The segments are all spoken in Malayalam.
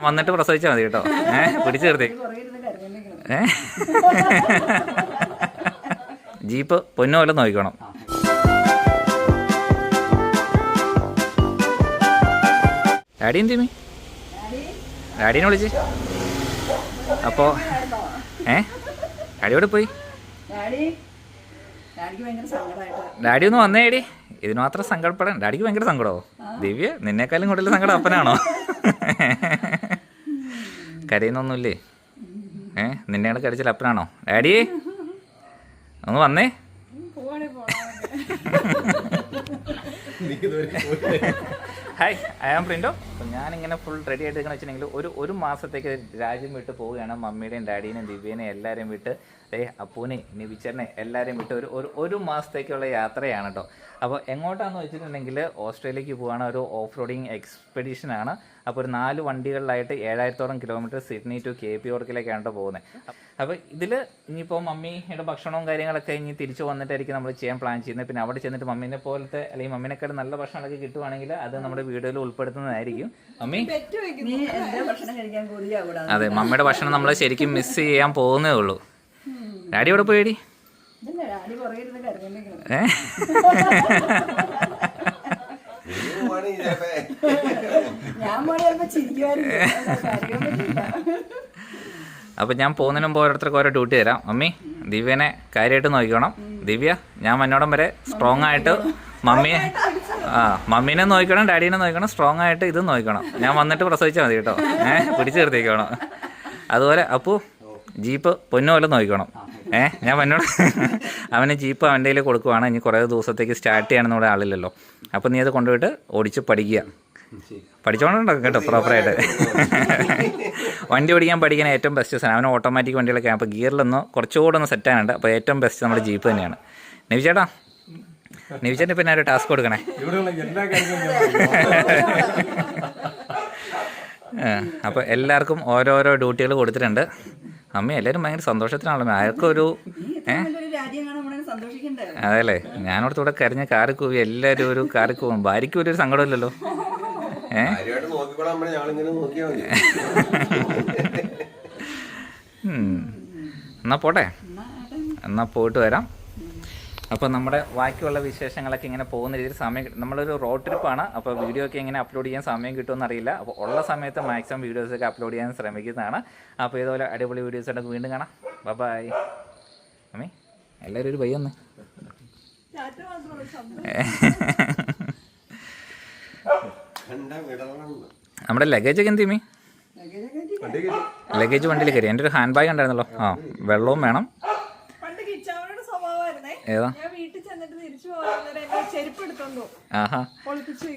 വന്നിട്ട് പ്രസവിച്ചാൽ മതി കേട്ടോ. ഏഹ് പിടിച്ചു നിർത്തി. ജീപ്പ് പൊന്നു പോലെ നോക്കണം ഡാഡി എന്തു ഡാഡീനെ വിളിച്ച്. അപ്പോൾ ഏ? ഡാഡി എവിടെ പോയി? ഡാഡി ഒന്ന് വന്നേ ഡി ഇതിന് മാത്രം സങ്കടപ്പെടാൻ ഡാഡിക്ക് ഭയങ്കര സങ്കടമോ ദിവ്യ നിന്നേക്കാളും കൂടുതൽ സങ്കടം അപ്പനാണോ? കരയുന്നൊന്നുമില്ലേ? ഏ നിന്നെയാണ് കരച്ചിൽ അപ്പനാണോ? ഡാഡി ഒന്ന് വന്നേ. ഹായ് ഐ ആം അപ്പം ഞാനിങ്ങനെ ഫുൾ റെഡി ആയിട്ട് വെച്ചിട്ടുണ്ടെങ്കിൽ ഒരു ഒരു മാസത്തേക്ക് രാജ്യം വിട്ട് പോവുകയാണ് മമ്മിയുടെയും ഡാഡീനെയും ദിവ്യേനെയും എല്ലാവരെയും വിട്ട്. ഏ അപ്പൂനെ നിവിച്ചറിനെ എല്ലാവരെയും വിട്ട് ഒരു ഒരു ഒരു മാസത്തേക്കുള്ള യാത്രയാണ് കേട്ടോ അപ്പോൾ എങ്ങോട്ടാണെന്ന് വെച്ചിട്ടുണ്ടെങ്കിൽ ഓസ്ട്രേലിയക്ക് പോവാണ്. ഒരു ഓഫ് റോഡിങ് എക്സ്പെഡീഷൻ ആണ്. അപ്പോൾ ഒരു നാല് വണ്ടികളിലായിട്ട് ഏഴായിരത്തോളം kilometre Sydney to K P ഓർക്കിലേക്കാണ് പോകുന്നത് അപ്പോൾ ഇതിൽ ഇനിയിപ്പോൾ മമ്മിയുടെ ഭക്ഷണവും കാര്യങ്ങളൊക്കെ ഇനി തിരിച്ചു വന്നിട്ടായിരിക്കും നമ്മൾ ചെയ്യാൻ പ്ലാൻ ചെയ്യുന്നത് പിന്നെ അവിടെ ചെന്നിട്ട് മമ്മീനെ പോലത്തെ അല്ലെങ്കിൽ മമ്മീനെക്കാട് നല്ല ഭക്ഷണമൊക്കെ കിട്ടുവാണെങ്കിൽ അത് നമ്മുടെ വീഡിയോയിൽ ഉൾപ്പെടുത്തുന്നതായിരിക്കും. മമ്മി? അതെ മമ്മിയുടെ ഭക്ഷണം നമ്മൾ ശരിക്കും മിസ് ചെയ്യാൻ പോകുന്നേ ഉള്ളൂ. ഡാഡി എവിടെ പോയി ഇതല്ലേ ഏ ഞാൻ ചിലപ്പോ ചിരിക്കുമായിരുന്നു അപ്പം ഞാൻ പോകുന്നതിന് മുമ്പ് ഓരോരുത്തർക്ക് ഓരോ ഡ്യൂട്ടി തരാം. മമ്മി ദിവ്യനെ കാര്യമായിട്ട് നോക്കിക്കണം. ദിവ്യ ഞാൻ മന്നോടം വരെ സ്ട്രോങ് ആയിട്ട് മമ്മിയെ ആ മമ്മീനെ നോക്കണം ഡാഡീനെ നോക്കണം സ്ട്രോങ് ആയിട്ട് ഇത് നോക്കണം ഞാൻ വന്നിട്ട് പ്രസവിച്ചാൽ മതി കേട്ടോ. ഏഹ് പിടിച്ചു നിർത്തിക്കണം. അതുപോലെ അപ്പു ജീപ്പ് പൊന്നു പോലെ നോക്കണം ഏ? ഞാൻ മന്നോട് അവന് ജീപ്പ് അവന്റെ കയ്യിൽ കൊടുക്കുവാണ്. ഇനി കുറേ ദിവസത്തേക്ക് സ്റ്റാർട്ട് ചെയ്യണമെന്ന് ഇവിടെ ആളില്ലല്ലോ. അപ്പം നീ അത് കൊണ്ടുപോയിട്ട് ഓടിച്ച് പഠിക്കുക. പഠിച്ചോണ്ടോ കേട്ടോ പ്രോപ്പറായിട്ട് വണ്ടി ഓടിക്കാൻ പഠിക്കാൻ ഏറ്റവും ബെസ്റ്റ് സാധനം. അവന് ഓട്ടോമാറ്റിക് വണ്ടികളൊക്കെ അപ്പോൾ ഗിയറിലൊന്ന് കുറച്ചുകൂടെ ഒന്ന് സെറ്റ് ആനുണ്ട് അപ്പോൾ ഏറ്റവും ബെസ്റ്റ് നമ്മുടെ ജീപ്പ് തന്നെയാണ്. നിവി ചേട്ടാ നിവി ചേട്ടൻ പിന്നെ ഒരു ടാസ്ക് കൊടുക്കണേ. അപ്പോൾ എല്ലാവർക്കും ഓരോരോ ഡ്യൂട്ടികൾ കൊടുത്തിട്ടുണ്ട്. അമ്മ എല്ലാവരും ഭയങ്കര സന്തോഷത്തിനാണല്ലോ ആർക്കൊരു അതല്ലേ ഞാനോടത്ത് ഇവിടെ കരഞ്ഞ കാറി കൂവി എല്ലാവരും ഒരു കാറി കൂവും ഭാര്യയ്ക്കും ഒരു സങ്കടമില്ലല്ലോ. ഏ? എന്നാ പോട്ടെ. എന്നാ പോയിട്ട് വരാം. അപ്പോൾ നമ്മുടെ ബാക്കിയുള്ള വിശേഷങ്ങളൊക്കെ ഇങ്ങനെ പോകുന്ന രീതിയിൽ സമയം കിട്ടും. നമ്മളൊരു റോഡ് ട്രിപ്പാണ് അപ്പോൾ വീഡിയോ ഒക്കെ ഇങ്ങനെ അപ്ലോഡ് ചെയ്യാൻ സമയം കിട്ടുമെന്ന് അറിയില്ല. അപ്പോൾ ഉള്ള സമയത്ത് മാക്സിമം വീഡിയോസൊക്കെ അപ്ലോഡ് ചെയ്യാൻ ശ്രമിക്കുന്നതാണ്. അപ്പോൾ ഇതുപോലെ അടിപൊളി വീഡിയോസായിട്ട് വീണ്ടും കാണാം. ബൈ അമ്മേ എല്ലാവരും ഒരു പയ്യൊന്ന് നമ്മുടെ ലഗേജ് ഒക്കെ എന്ത് ചെയ്യുമേ ലഗേജ് വണ്ടിയിൽ കയറി. എന്റെ ഒരു ഹാൻഡ് ബാഗ് ഉണ്ടായിരുന്നല്ലോ. ആ വെള്ളവും വേണം. എടുത്തോണ്ടോ ആഹാ.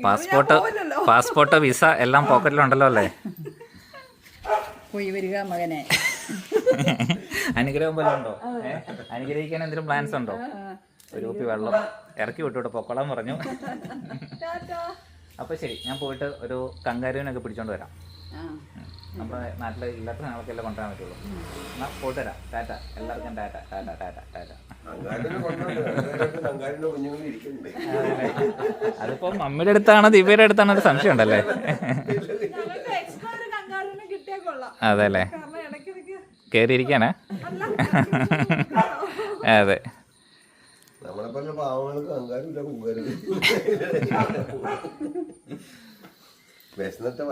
പാസ്പോർട്ട് പാസ്പോർട്ട് വിസ എല്ലാം പോക്കറ്റിലുണ്ടല്ലോ അല്ലേ? പോയി വരിക മകനെ. അനുഗ്രഹം പോലെ ഉണ്ടോ? അനുഗ്രഹിക്കാൻ എന്തെങ്കിലും പ്ലാൻസ് ഉണ്ടോ? ഒരു കുപ്പി വെള്ളം ഇറക്കി വിട്ടു വിട്ട് പൊക്കോളാൻ പറഞ്ഞു. അപ്പൊ ശരി ഞാൻ പോയിട്ട് ഒരു കങ്കാരുവിനൊക്കെ പിടിച്ചോണ്ട് വരാം. നമ്മുടെ നാട്ടിൽ ഇല്ലാത്ത സാധനങ്ങളൊക്കെ കൊണ്ടുവരാൻ പറ്റുള്ളൂ. എന്നാ പോയിട്ട് തരാം ടാറ്റ. എല്ലാവർക്കും ടാറ്റ ടാറ്റ ടാറ്റ ടാറ്റ. അതിപ്പോ മമ്മിയുടെ അടുത്താണോ ദിവ്യയുടെ അടുത്താണോ ഒരു സംശയം ഉണ്ടല്ലേ? ഞങ്ങൾക്ക് എക്സ്ട്രാ ഒരു കങ്കാരുവിനെ കിട്ടിയാ കൊള്ളാം. അതെ അല്ലേ കേറി ഇടയ്ക്കിടയ്ക്ക് കയറിയിരിക്കാനാ അതെ. നമ്മളെ പോലെ പാവങ്ങൾക്ക് അങ്കാരില്ല കൂകരുത് വിശന്നിട്ട്.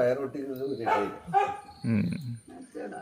അച്ചോടാ